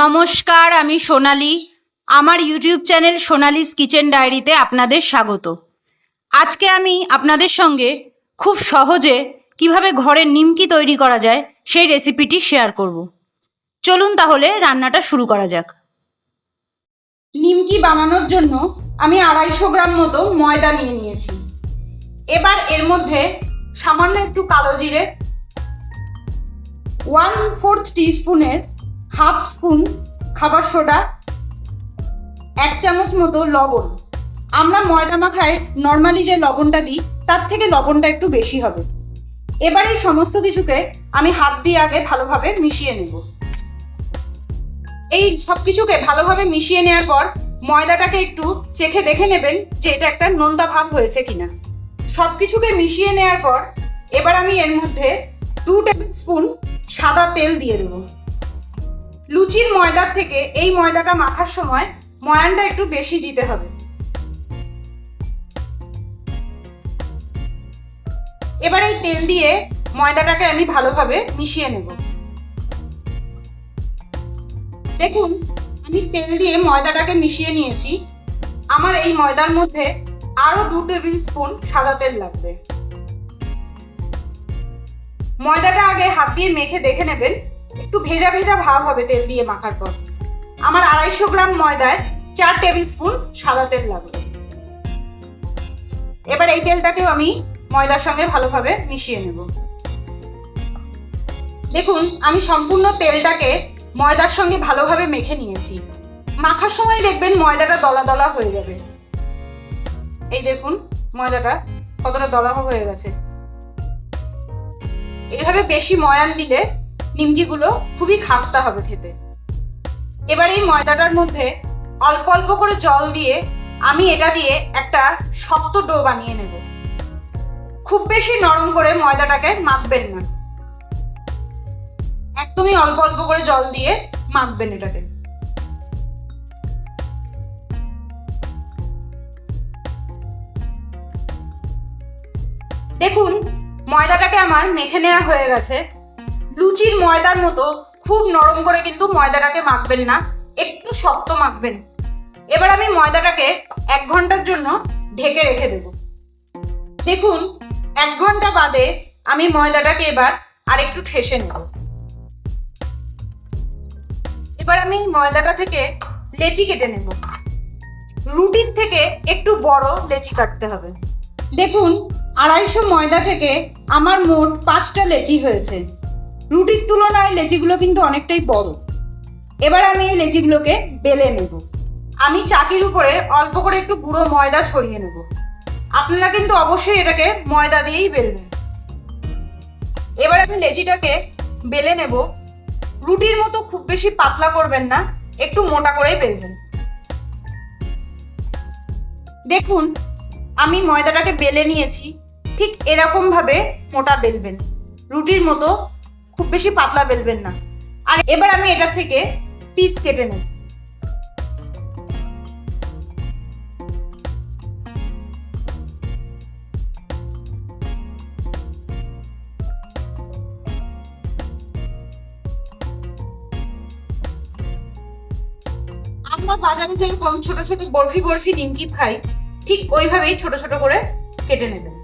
নমস্কার, আমি সোনালি। আমার ইউটিউব চ্যানেল সোনালিস কিচেন ডায়েরিতে আপনাদের স্বাগত। আজকে আমি আপনাদের সঙ্গে খুব সহজে কীভাবে ঘরে নিমকি তৈরি করা যায় সেই রেসিপিটি শেয়ার করব। চলুন তাহলে রান্নাটা শুরু করা যাক। নিমকি বানানোর জন্য আমি আড়াইশো গ্রাম মতো ময়দা নিয়ে নিয়েছি। এবার এর মধ্যে সামান্য একটু কালো জিরে ওয়ান ফোর্থ টিস্পুনের হাফ স্পুন খাবার সোডা, এক চামচ মতো লবণ। আমরা ময়দা মাখায় নর্মালি যে লবণটা দিই, তার থেকে লবণটা একটু বেশি হবে। এবার এই সমস্ত কিছুকে আমি হাত দিয়ে আগে ভালোভাবে মিশিয়ে নেব। এই সব কিছুকে ভালোভাবে মিশিয়ে নেওয়ার পর ময়দাটাকে একটু চেখে দেখে নেবেন যে এটা একটা নোনতা ভাব হয়েছে কিনা। সব কিছুকে মিশিয়ে নেওয়ার পর এবার আমি এর মধ্যে দু টেবিল স্পুন সাদা তেল দিয়ে দেবো। লুচির ময়দার থেকে এই ময়দাটা মাখার সময় ময়ানটা একটু বেশি দিতে হবে। এবার এই তেল দিয়ে ময়দাটাকে আমি ভালোভাবে মিশিয়ে নেব। দেখুন, আমি তেল দিয়ে ময়দাটাকে মিশিয়ে নিয়েছি। আমার এই ময়দার মধ্যে আরও দু টেবিল স্পুন সাদা তেল লাগবে। ময়দাটা আগে হাত দিয়ে মেখে দেখে নেবেন একটু ভেজা ভেজা ভাব হবে তেল দিয়ে মাখার পর। আমার আড়াইশো গ্রাম ময়দায় চার টেবিল স্পুন সাদা তেল লাগবে। এবার এই তেলটাকেও আমি ময়দার সঙ্গে ভালোভাবে মিশিয়ে নেব। দেখুন, আমি সম্পূর্ণ তেলটাকে ময়দার সঙ্গে ভালোভাবে মেখে নিয়েছি। মাখার সময় দেখবেন ময়দাটা দলা দলা হয়ে যাবে। এই দেখুন, ময়দাটা কতটা দলা হয়ে গেছে। এইভাবে বেশি ময়ান দিলে নিমকিগুলো খুবই খাস্তা হবে খেতে। এবার এই ময়দাটার মধ্যে অল্প অল্প করে জল দিয়ে আমি এটা দিয়ে একটা শক্ত ডো বানিয়ে নেব। খুব বেশি নরম করে ময়দাটাকে মাখবেন না। একদমই অল্প অল্প করে জল দিয়ে মাখবেন এটাকে। দেখুন, ময়দাটাকে আমার মেখে নেওয়া হয়ে গেছে। লুচির ময়দার মতো খুব নরম করে কিন্তু ময়দাটাকে মাখবেন না, একটু শক্ত মাখবেন। এবার আমি ময়দাটাকে এক ঘণ্টার জন্য ঢেকে রেখে দেব। দেখুন, এক ঘণ্টা বাদে আমি ময়দাটাকে এবার আর একটু ঠেসে নেব। এবার আমি ময়দাটা থেকে লেচি কেটে নেব। রুটির থেকে একটু বড় লেচি কাটতে হবে। দেখুন, আড়াইশো ময়দা থেকে আমার মোট পাঁচটা লেচি হয়েছে। রুটির তুলনায় লেচিগুলো কিন্তু অনেকটাই বড়। এবার আমি এই লেচিগুলোকে বেলে নেব। আমি চাকির উপরে অল্প করে একটু গুঁড়ো ময়দা ছড়িয়ে নেব। আপনারা কিন্তু অবশ্যই এটাকে ময়দা দিয়েই বেলবেন। এবার আমি লেচিটাকে বেলে নেব। রুটির মতো খুব বেশি পাতলা করবেন না, একটু মোটা করেই বেলবেন। দেখুন, আমি ময়দাটাকে বেলে নিয়েছি। ঠিক এরকম ভাবে মোটা বেলবেন। রুটির মতো খুব বেশি পাতলা বেলবেন না। আর এবার আমি এটা থেকে পিস কেটে নেব। আমরা বাজারে যেরকম ছোট ছোট বরফি বরফি নিমকি খাই, ঠিক ওইভাবেই ছোট ছোট করে কেটে নেবেন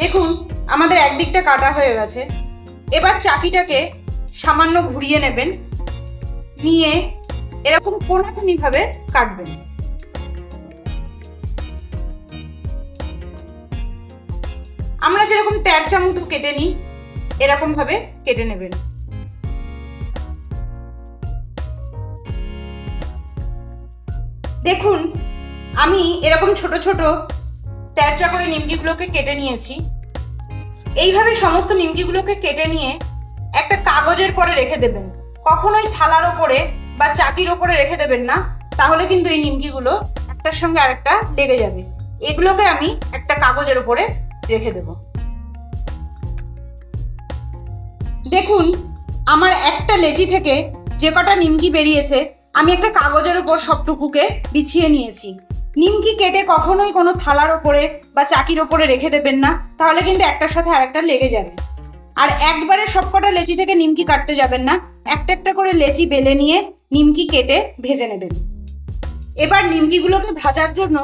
দেখুন আমাদের একদিকটা কাটা হয়ে গেছে। এবার চাকিটাকে সামান্য ঘুরিয়ে নেবেন, নিয়ে এরকম কোনাকুনি ভাবে কাটবেন। আমরা যেরকম তের চামচ কেটে নিই এরকম ভাবে কেটে নেবেন। দেখুন, আমি এরকম ছোট ছোট তেরচা করে নিমকিগুলোকে কেটে নিয়েছি। এইভাবে সমস্ত নিমকিগুলোকে কেটে নিয়ে একটা কাগজের পরে রেখে দেবেন। কখনোই থালার ওপরে বা চাকির ওপরে রেখে দেবেন না। তাহলে কিন্তু এই নিমকিগুলো একটার সঙ্গে আরেকটা লেগে যাবে। এগুলোকে আমি একটা কাগজের ওপরে রেখে দেব। দেখুন, আমার একটা লেচি থেকে যে কটা নিমকি বেরিয়েছে, আমি একটা কাগজের উপর সবটুকুকে বিছিয়ে নিয়েছি। নিমকি কেটে কখনোই কোনো থালার ওপরে বা চাকির ওপরে রেখে দেবেন না, তাহলে কিন্তু একটার সাথে আরেকটা লেগে যাবে। আর একবারে সবকটা লেচি থেকে নিমকি কাটতে যাবেন না, একটা একটা করে লেচি বেলে নিয়ে নিমকি কেটে ভেজে নেবেন। এবার নিমকিগুলোকে ভাজার জন্য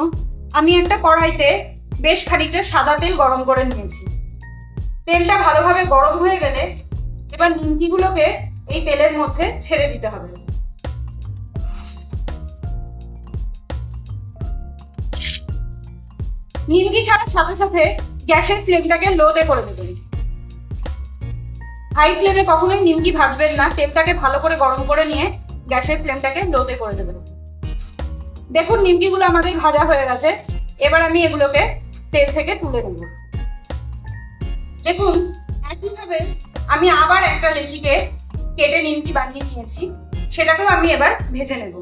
আমি একটা কড়াইতে বেশ খানিকটা সাদা তেল গরম করে নিয়েছি। তেলটা ভালোভাবে গরম হয়ে গেলে এবার নিমকিগুলোকে এই তেলের মধ্যে ছেড়ে দিতে হবে। নিমকি ছাড়ার সাথে সাথে গ্যাসের ফ্লেমটাকে লোতে করে দেবেন হাই ফ্লেমে কখনোই নিমকি ভাজবেন না, তেলটাকে ভালো করে গরম করে নিয়ে গ্যাসের ফ্লেমটাকে লোতে করে দেবেন দেখুন নিমকিগুলো আমাদের ভাজা হয়ে গেছে। এবার আমি এগুলোকে তেল থেকে তুলে নেব। দেখুন, একইভাবে আমি আবার একটা লেচিকে কেটে নিমকি বানিয়ে নিয়েছি। সেটাকেও আমি এবার ভেজে নেব।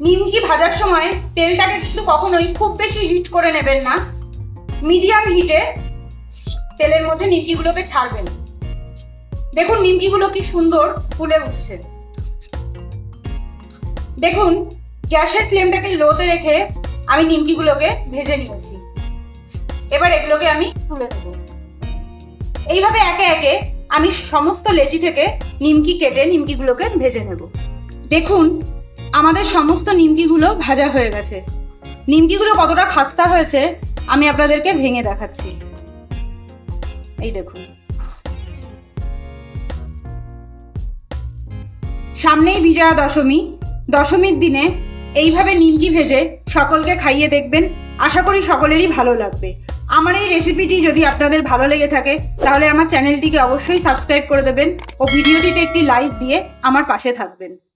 নিমকি ভাজার সময় তেলটাকে কিন্তু কখনোই খুব বেশি হিট করে নেবেন না। মিডিয়াম হিটে তেলের মধ্যে নিমকিগুলোকে ছাড়বেন। দেখুন নিমকিগুলো কি সুন্দর ফুলে উঠছে। দেখুন, গ্যাসের ফ্লেমটাকে লোতে রেখে আমি নিমকিগুলোকে ভেজে নিয়েছি। এবার এগুলোকে আমি তুলে নেব। এইভাবে একে একে আমি সমস্ত লেচি থেকে নিমকি কেটে নিমকিগুলোকে ভেজে নেব। দেখুন আমাদের সমস্ত নিমকিগুলো ভাজা হয়ে গেছে। নিমকিগুলো কতটা খাস্তা হয়েছে, আমি আপনাদেরকে ভেঙে দেখাচ্ছি। এই দেখুন। সামনেই বিজয়া দশমী। দশমীর দিনে এইভাবে নিমকি ভেজে সকলকে খাইয়ে দেখবেন। আশা করি সকলেরই ভালো লাগবে। আমার এই রেসিপিটি যদি আপনাদের ভালো লেগে থাকে, তাহলে আমার চ্যানেলটিকে অবশ্যই সাবস্ক্রাইব করে দেবেন ও ভিডিওটিতে একটি লাইক দিয়ে আমার পাশে থাকবেন।